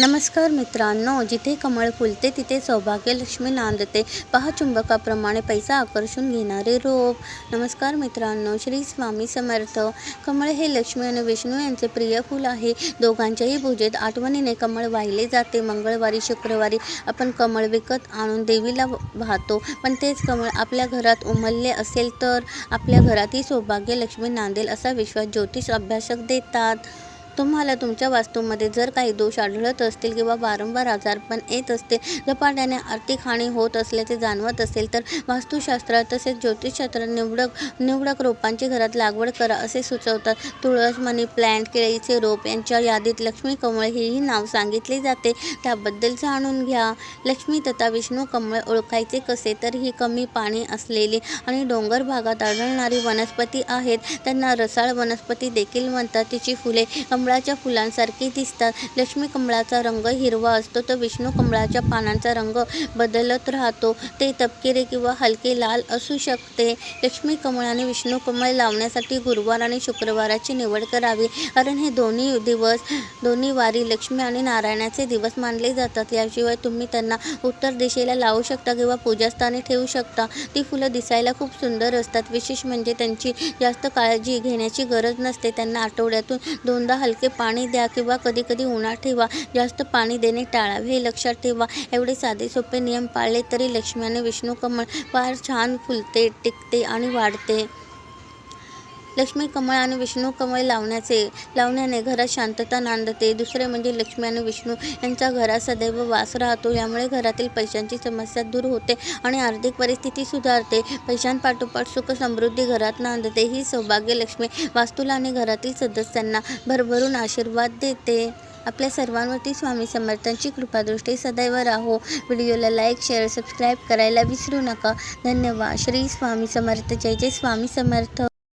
नमस्कार मित्रांनो जिथे कमळ फुलते तिथे सौभाग्य लक्ष्मी नांदते. पहा चुंबकाप्रमाणे पैसा आकर्षून घेणारे रोप. नमस्कार मित्रांनो श्री स्वामी समर्थ. कमळ हे लक्ष्मी आणि विष्णू यांचे प्रिय फूल आहे. दोघांच्याही पूजेत आठवणीने कमळ वाहिले जाते. मंगळवारी शुक्रवारी आपण कमळ विकत आणून देवीला वाहतो. पण तेच कमळ आपल्या घरात उमलले असेल तर आपल्या घरातही सौभाग्य लक्ष्मी नांदेल असा विश्वास ज्योतिष अभ्यासक देतात. तुम्हाला तुमच्या वास्तूमध्ये जर काही दोष आढळत असतील किंवा वारंवार आजारपण येत असतील झपाट्याने आर्थिक हानी होत असल्याचे जाणवत असेल तर वास्तुशास्त्रात तसेच ज्योतिषशास्त्र निवडक निवडक रोपांची घरात लागवड करा असे सुचवतात. तुळस मनी प्लॅन्ट केळीचे रोप यांच्या यादीत लक्ष्मी कमळ हेही नाव सांगितले जाते. त्याबद्दल जाणून घ्या. लक्ष्मी तथा विष्णू कमळ ओळखायचे कसे? तर ही कमी पाणी असलेली आणि डोंगर भागात आढळणारी वनस्पती आहेत. त्यांना रसाळ वनस्पती देखील म्हणतात. तिची फुले कमळाच्या फुलांसारखी दिसतात. लक्ष्मी कमळाचा रंग हिरवा असतो. तर विष्णू कमळाच्या पानांचा रंग बदलत राहतो. ते तपकिरे किंवा हलके लाल असू शकते. लक्ष्मी कमळ आणि विष्णू कमळ लावण्यासाठी गुरुवार आणि शुक्रवाराची निवड करावी. कारण हे दोन्ही दिवस दोन्ही वारी लक्ष्मी आणि नारायणाचे दिवस मानले जातात. याशिवाय तुम्ही त्यांना उत्तर दिशेला लावू शकता किंवा पूजास्थानी ठेवू शकता. ती फुलं दिसायला खूप सुंदर असतात. विशेष म्हणजे त्यांची जास्त काळजी घेण्याची गरज नसते. त्यांना आठवड्यातून दोनदा हलके पाणी द्या किंवा कधी कधी उन्हात ठेवा. जास्त पाणी देणे टाळावे हे लक्षात ठेवा. एवढे साधे सोपे नियम पाळले तरी लक्ष्मी आणि विष्णू कमळ फार छान फुलते टिकते आणि वाढते. लक्ष्मी कमळ आणि विष्णू कमळ लावण्याचे लावण्याने घरात शांतता नांदते. दुसरे म्हणजे लक्ष्मी आणि विष्णू यांचा घरात सदैव वास राहतो. यामुळे घरातील पैशांची समस्या दूर होते आणि आर्थिक परिस्थिती सुधारते. पैशांपाठोपाठ सुख समृद्धी घरात नांदते. ही सौभाग्य लक्ष्मी वास्तूला आणि घरातील सदस्यांना भरभरून आशीर्वाद देते. आपल्या सर्वांवरती स्वामी समर्थांची कृपादृष्टी सदैव राहो. व्हिडिओला लाईक शेअर सबस्क्राईब करायला विसरू नका. धन्यवाद. श्री स्वामी समर्थ. जय जय स्वामी समर्थ.